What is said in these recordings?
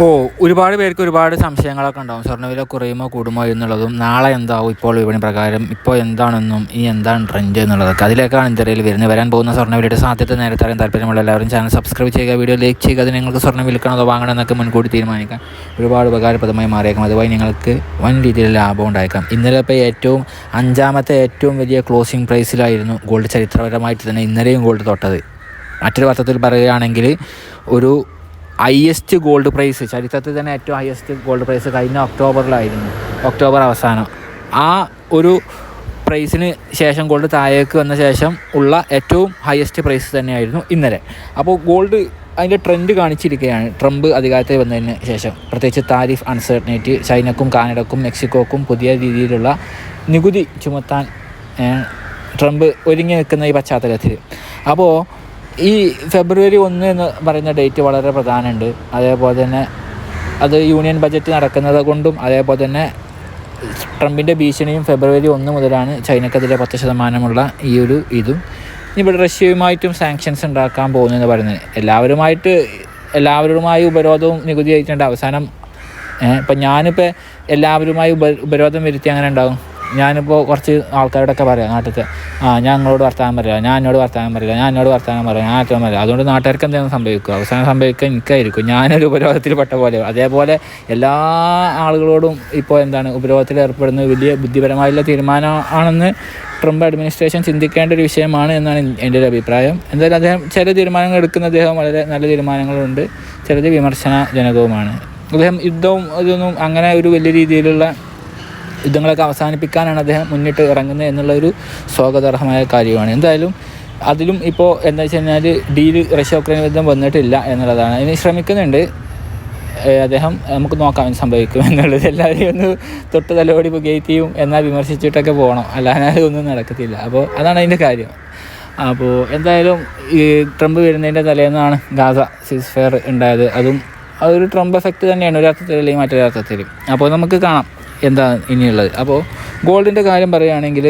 ഓ ഒരുപാട് പേർക്ക് ഒരുപാട് സംശയങ്ങളൊക്കെ ഉണ്ടാവും. സ്വർണവില കുറയുമോ കൂടുമോ എന്നുള്ളതും നാളെ എന്താവും ഇപ്പോൾ വിപണി പ്രകാരം ഇപ്പോൾ എന്താണെന്നും ഈ എന്താണ് ട്രെൻഡ് എന്നുള്ളതൊക്കെ. അതിലേക്കാണ് ഇന്ത്യയിൽ വരുന്നത്. വരാൻ പോകുന്ന സ്വർണവിലയുടെ സാധ്യത നേരത്തെ അറിയാൻ താല്പര്യമുള്ള എല്ലാവരും ചാനൽ സബ്സ്ക്രൈബ് ചെയ്യുക വീഡിയോ ലൈക്ക് ചെയ്യുക. അത് നിങ്ങൾക്ക് സ്വർണം വിൽക്കണോ അതോ വാങ്ങണം എന്നൊക്കെ മുൻകൂട്ടി തീരുമാനിക്കാം. ഒരുപാട് ഉപകാരപ്രദമായി മാറിയേക്കാം. അതുവഴി നിങ്ങൾക്ക് വൻ രീതിയിൽ ലാഭം ഉണ്ടായേക്കാം. ഇന്നലെ ഇപ്പോൾ ഏറ്റവും അഞ്ചാമത്തെ ഏറ്റവും വലിയ ക്ലോസിംഗ് പ്രൈസിലായിരുന്നു ഗോൾഡ് ചരിത്രപരമായിട്ട് തന്നെ ഇന്നലെയും ഗോൾഡ് തൊട്ടത്. മറ്റൊരു അർത്ഥത്തിൽ പറയുകയാണെങ്കിൽ ഒരു ഹയസ്റ്റ് ഗോൾഡ് പ്രൈസ് ചരിത്രത്തിൽ തന്നെ ഏറ്റവും ഹയസ്റ്റ് ഗോൾഡ് പ്രൈസ് കഴിഞ്ഞ ഒക്ടോബറിലായിരുന്നു. ഒക്ടോബർ അവസാനം. ആ ഒരു പ്രൈസിന് ശേഷം ഗോൾഡ് താഴേക്ക് വന്ന ശേഷം ഉള്ള ഏറ്റവും ഹയസ്റ്റ് പ്രൈസ് തന്നെയായിരുന്നു ഇന്നലെ. അപ്പോൾ ഗോൾഡ് അതിന്റെ ട്രെൻഡ് കാണിച്ചിരിക്കുകയാണ്. ട്രംപ് അധികാരത്തിൽ വന്നതിന് ശേഷം. പ്രത്യേകിച്ച് താരിഫ് അൺസർട്ടനിറ്റി ചൈനക്കും കാനഡക്കും മെക്സിക്കോക്കും പുതിയ രീതിയിലുള്ള നികുതി ചുമത്താൻ ട്രംപ് ഒരുങ്ങി നിൽക്കുന്ന ഈ പശ്ചാത്തലത്തിൽ. അപ്പോൾ ഈ ഫെബ്രുവരി ഒന്ന് എന്ന് പറയുന്ന ഡേറ്റ് വളരെ പ്രധാനമുണ്ട്. അതേപോലെ തന്നെ അത് യൂണിയൻ ബജറ്റ് നടക്കുന്നത് കൊണ്ടും അതേപോലെ തന്നെ ട്രംപിന്റെ ഭീഷണിയും ഫെബ്രുവരി ഒന്ന് മുതലാണ് ചൈനക്കെതിരെ പത്ത് ശതമാനമുള്ള ഈ ഒരു ഇതും. ഇവിടെ റഷ്യയുമായിട്ടും സാങ്ഷൻസ് ഉണ്ടാക്കാൻ പോകുന്നതെന്ന് പറയുന്നത്. എല്ലാവരുമായിട്ട് എല്ലാവരുമായി ഉപരോധവും നികുതി ആയിട്ടുണ്ട്. അവസാനം ഇപ്പം ഞാനിപ്പോൾ എല്ലാവരുമായി ഉപ ഉപരോധം വരുത്തി അങ്ങനെ ഉണ്ടാകും ഞാനിപ്പോൾ കുറച്ച് ആൾക്കാരോടൊക്കെ പറയാം നാട്ടിലത്തെ ആ ഞാൻ നിങ്ങളോട് വർത്താനം പറയാം ഞാൻ എന്നോട് വർത്താനം പറയില്ല ഞാൻ എന്നോട് വർത്താനം പറയാം ഞാൻ അറ്റം പറയാം അതുകൊണ്ട് നാട്ടുകാർക്ക് എന്തെങ്കിലും സംഭവിക്കും. അവസാനം സംഭവിക്കുക എനിക്കായിരിക്കും. ഞാനൊരു ഉപരോധത്തിൽ പെട്ട പോലെ. അതേപോലെ എല്ലാ ആളുകളോടും ഇപ്പോൾ എന്താണ് ഉപരോധത്തിൽ ഏർപ്പെടുന്നത് വലിയ ബുദ്ധിപരമായുള്ള തീരുമാനമാണെന്ന് ട്രംപ് അഡ്മിനിസ്ട്രേഷൻ ചിന്തിക്കേണ്ട ഒരു വിഷയമാണ് എന്നാണ് എന്റെ ഒരു അഭിപ്രായം. എന്തായാലും അദ്ദേഹം ചില തീരുമാനങ്ങൾ എടുക്കുന്ന അദ്ദേഹം വളരെ നല്ല തീരുമാനങ്ങളുണ്ട്. ചിലത് വിമർശനജനകവുമാണ്. അദ്ദേഹം യുദ്ധവും ഇതൊന്നും അങ്ങനെ ഒരു വലിയ രീതിയിലുള്ള യുദ്ധങ്ങളൊക്കെ അവസാനിപ്പിക്കാനാണ് അദ്ദേഹം മുന്നിട്ട് ഇറങ്ങുന്നത് എന്നുള്ളൊരു സ്വാഗതാർഹമായ കാര്യമാണ്. എന്തായാലും അതിലും ഇപ്പോൾ എന്താ വെച്ച് കഴിഞ്ഞാൽ ഡീൽ റഷ്യ ഉക്രൈൻ യുദ്ധം വന്നിട്ടില്ല എന്നുള്ളതാണ്. അതിന് ശ്രമിക്കുന്നുണ്ട്. അദ്ദേഹം നമുക്ക് നോക്കാം സംഭവിക്കും എന്നുള്ളത്. എല്ലാവരെയും ഒന്ന് തൊട്ട് തലോടി പുകയത്തിയും എന്നാൽ വിമർശിച്ചിട്ടൊക്കെ പോകണം. അല്ലാതെ ഒന്നും നടക്കത്തില്ല. അപ്പോൾ അതാണ് അതിന്റെ കാര്യം. അപ്പോൾ എന്തായാലും ഈ ട്രംപ് വരുന്നതിന്റെ തലേന്നാണ് ഗാസ സീസ് ഫെയർ ഉണ്ടായത്. അതും അതൊരു ട്രംപ് എഫക്റ്റ് തന്നെയാണ് ഒരു അർത്ഥത്തിൽ അല്ലെങ്കിൽ മറ്റൊരു അർത്ഥത്തിൽ അപ്പോൾ നമുക്ക് കാണാം. എന്താ ഇനിയുള്ളത്? അപ്പോൾ ഗോൾഡിന്റെ കാര്യം പറയുകയാണെങ്കിൽ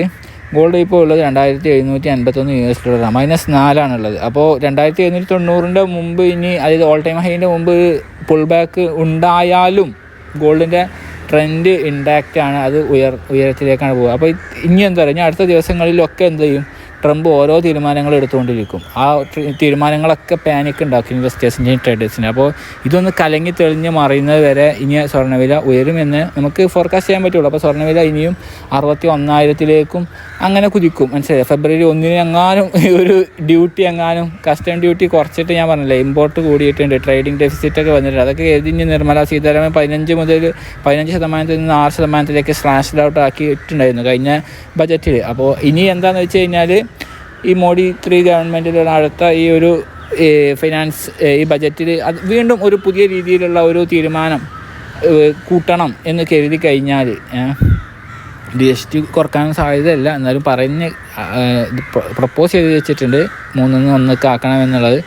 ഗോൾഡ് ഇപ്പോൾ ഉള്ളത് രണ്ടായിരത്തി എഴുന്നൂറ്റി അൻപത്തൊന്ന് യു എസ് ഡോളറാണ്. മൈനസ് നാലാണുള്ളത്. അപ്പോൾ രണ്ടായിരത്തി എഴുന്നൂറ്റി തൊണ്ണൂറിന്റെ മുമ്പ് ഇനി അതായത് ഓൾ ടൈം ഹൈന്റെ മുമ്പ് പുൾ ബാക്ക് ഉണ്ടായാലും ഗോൾഡിന്റെ ട്രെൻഡ് ഇൻടാക്റ്റ് ആണ്. അത് ഉയർ ഉയരത്തിലേക്കാണ് പോകുക. അപ്പോൾ ഇനി എന്താ പറയുക? ഇനി അടുത്ത ദിവസങ്ങളിലൊക്കെ എന്ത് ചെയ്യും? ട്രംപ് ഓരോ തീരുമാനങ്ങൾ എടുത്തുകൊണ്ടിരിക്കും. ആ തീരുമാനങ്ങളൊക്കെ പാനിക് ഉണ്ടാക്കും ഇൻവെസ്റ്റേഴ്സിന്റെയും ട്രേഡേഴ്സിന്റെ അപ്പോൾ ഇതൊന്ന് കലങ്ങി തെളിഞ്ഞ് മറിയുന്നത് വരെ ഇനി സ്വർണവില ഉയരുമെന്ന് നമുക്ക് ഫോർകാസ്റ്റ് ചെയ്യാൻ പറ്റുള്ളൂ. അപ്പോൾ സ്വർണവില ഇനിയും അറുപത്തി ഒന്നായിരത്തിലേക്കും അങ്ങനെ കുതിക്കും. മനസ്സിലായി? ഫെബ്രുവരി ഒന്നിന് എങ്ങാനും ഒരു ഡ്യൂട്ടി എങ്ങാനും കസ്റ്റം ഡ്യൂട്ടി കുറച്ചിട്ട് ഞാൻ പറഞ്ഞില്ലേ ഇമ്പോർട്ട് കൂടിയിട്ടുണ്ട് ട്രേഡിംഗ് ഡെഫിസിറ്റൊക്കെ വന്നിട്ടുണ്ട്. അതൊക്കെ എഴുതിഞ്ഞ് നിർമ്മല സീതാരാമൻ പതിനഞ്ച് മുതൽ പതിനഞ്ച് ശതമാനത്തിൽ നിന്ന് ആറ് ശതമാനത്തിലേക്ക് സ്ലാഷ്ഡ് ഔട്ട് ആക്കിയിട്ടുണ്ടായിരുന്നു കഴിഞ്ഞ ബജറ്റിൽ അപ്പോൾ ഇനി എന്താണെന്ന് വെച്ച് കഴിഞ്ഞാൽ ഈ മോഡി ത്രീ ഗവൺമെന്റിലുള്ള അടുത്ത ഈ ഒരു ഫിനാൻസ് ഈ ബജറ്റിൽ അത് വീണ്ടും ഒരു പുതിയ രീതിയിലുള്ള ഒരു തീരുമാനം കൂട്ടണം എന്ന് കരുതി കഴിഞ്ഞാൽ ജി എസ് ടി കുറയ്ക്കാൻ സാധ്യതയല്ല. എന്നാലും പറഞ്ഞ് പ്രപ്പോസ് ചെയ്ത് വെച്ചിട്ടുണ്ട്. മൂന്നിന്ന് ഒന്നൊക്കെ എന്നുള്ളത്.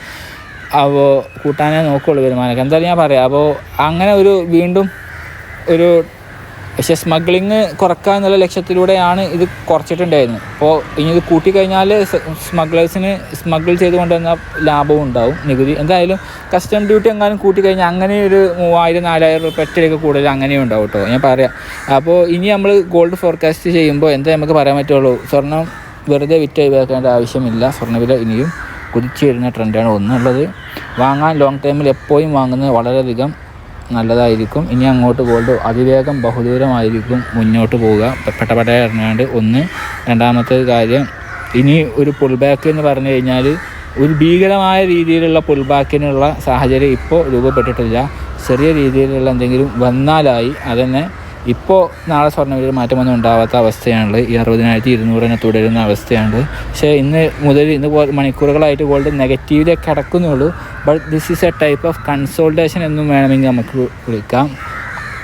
അപ്പോൾ കൂട്ടാനേ നോക്കുള്ളൂ വരുമാനമൊക്കെ. എന്തായാലും ഞാൻ പറയാം. അപ്പോൾ അങ്ങനെ ഒരു വീണ്ടും ഒരു പക്ഷേ സ്മഗ്ലിങ് കുറക്കുക എന്നുള്ള ലക്ഷ്യത്തിലൂടെയാണ് ഇത് കുറച്ചിട്ടുണ്ടായിരുന്നത്. അപ്പോൾ ഇനി ഇത് കൂട്ടിക്കഴിഞ്ഞാൽ സ്മഗ്ലേഴ്സിന് സ്മഗിൾ ചെയ്ത് കൊണ്ടുവന്ന ലാഭവും ഉണ്ടാവും നികുതി. എന്തായാലും കസ്റ്റം ഡ്യൂട്ടി എങ്ങാനും കൂട്ടിക്കഴിഞ്ഞാൽ അങ്ങനെ ഒരു മൂവായിരം നാലായിരം റുപ്യ ഒറ്റയിലേക്ക് കൂടുതൽ അങ്ങനെയും ഉണ്ടാവും കേട്ടോ ഞാൻ പറയാം. അപ്പോൾ ഇനി നമ്മൾ ഗോൾഡ് ഫോർകാസ്റ്റ് ചെയ്യുമ്പോൾ എന്താ നമുക്ക് പറയാൻ പറ്റുള്ളൂ? സ്വർണം വെറുതെ വിറ്റ് ഒഴിവാക്കേണ്ട ആവശ്യമില്ല. സ്വർണവില ഇനിയും കുതിച്ചു വരുന്ന ട്രെൻഡാണ് ഒന്നുള്ളത് വാങ്ങാൻ ലോങ് ടൈമിൽ എപ്പോഴും വാങ്ങുന്നത് വളരെയധികം നല്ലതായിരിക്കും. ഇനി അങ്ങോട്ട് ഗോൾഡ് അതിവേഗം ബഹുദൂരമായിരിക്കും മുന്നോട്ട് പോവുക. പെട്ടപ്പെട്ട ഇറങ്ങാണ്ട് ഒന്ന്. രണ്ടാമത്തെ കാര്യം ഇനി ഒരു പുൾ ബാക്ക് എന്ന് പറഞ്ഞു കഴിഞ്ഞാൽ ഒരു ഭീകരമായ രീതിയിലുള്ള പുൾ ബാക്കിനുള്ള സാഹചര്യം ഇപ്പോൾ രൂപപ്പെട്ടിട്ടില്ല. ചെറിയ രീതിയിലുള്ള എന്തെങ്കിലും വന്നാലായി അതന്നെ ഇപ്പോൾ നാളെ സ്വർണവില മാറ്റമൊന്നും ഉണ്ടാവാത്ത അവസ്ഥയാണുള്ളത്. ഈ അറുപതിനായിരത്തി ഇരുന്നൂറിനെ തുടരുന്ന അവസ്ഥയാണ് പക്ഷേ ഇന്ന് മുതൽ ഇന്ന് മണിക്കൂറുകളായിട്ട് ഗോൾഡ് നെഗറ്റീവിലേക്ക് കിടക്കുന്നുള്ളൂ. But this is a type of consultation എന്നും വേണമെങ്കിൽ നമുക്ക് വിളിക്കാം.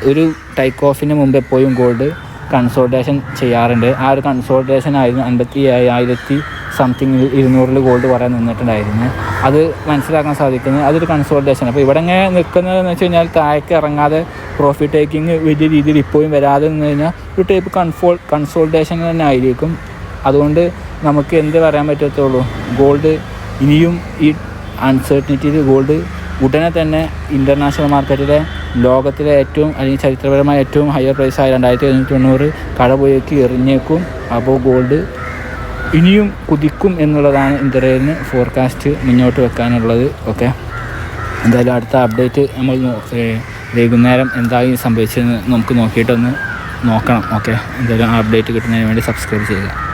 ഒരു ടൈക്ക് ഓഫിന് മുമ്പ് എപ്പോഴും ഗോൾഡ് കൺസോൾട്ടേഷൻ ചെയ്യാറുണ്ട്. ആ ഒരു കൺസോൾട്ടേഷൻ ആയിരുന്നു അൻപത്തി ആയിരത്തി സംതിങ് ഇരുന്നൂറിൽ ഗോൾഡ് പറയാൻ നിന്നിട്ടുണ്ടായിരുന്നു അത് മനസ്സിലാക്കാൻ സാധിക്കുന്നത് അതൊരു കൺസോൾട്ടേഷൻ അപ്പോൾ ഇവിടെ ഇങ്ങനെ നിൽക്കുന്നതെന്ന് വെച്ച് കഴിഞ്ഞാൽ താഴേക്ക് ഇറങ്ങാതെ പ്രോഫിറ്റ് ടേക്കിംഗ് വലിയ രീതിയിൽ ഇപ്പോഴും വരാതെ നിന്ന് കഴിഞ്ഞാൽ ഒരു ടൈപ്പ് കൺഫോൾ കൺസോൾട്ടേഷൻ തന്നെ ആയിരിക്കും. അതുകൊണ്ട് നമുക്ക് എന്ത് പറയാൻ പറ്റത്തുള്ളൂ? ഗോൾഡ് ഇനിയും ഈ അൺസർട്ടനിറ്റിയിൽ ഗോൾഡ് ഉടനെ തന്നെ ഇന്റർനാഷണൽ മാർക്കറ്റിലെ ലോകത്തിലെ ഏറ്റവും അല്ലെങ്കിൽ ചരിത്രപരമായ ഏറ്റവും ഹയർ പ്രൈസായ രണ്ടായിരത്തി എഴുന്നൂറ്റി തൊണ്ണൂറ് കടപുഴക്കി എറിഞ്ഞേക്കും. അപ്പോൾ ഗോൾഡ് ഇനിയും കുതിക്കും എന്നുള്ളതാണ് ഇന്ത്യയിൽ ഫോർകാസ്റ്റ് മുന്നോട്ട് വെക്കാനുള്ളത്. ഓക്കെ എന്തായാലും അടുത്ത അപ്ഡേറ്റ് നമ്മൾ വൈകുന്നേരം എന്തായി സംഭവിച്ചതെന്ന് നമുക്ക് നോക്കിയിട്ടൊന്ന് നോക്കണം ഓക്കെ എന്തെങ്കിലും അപ്ഡേറ്റ് കിട്ടുന്നതിന് വേണ്ടി സബ്സ്ക്രൈബ് ചെയ്യുക.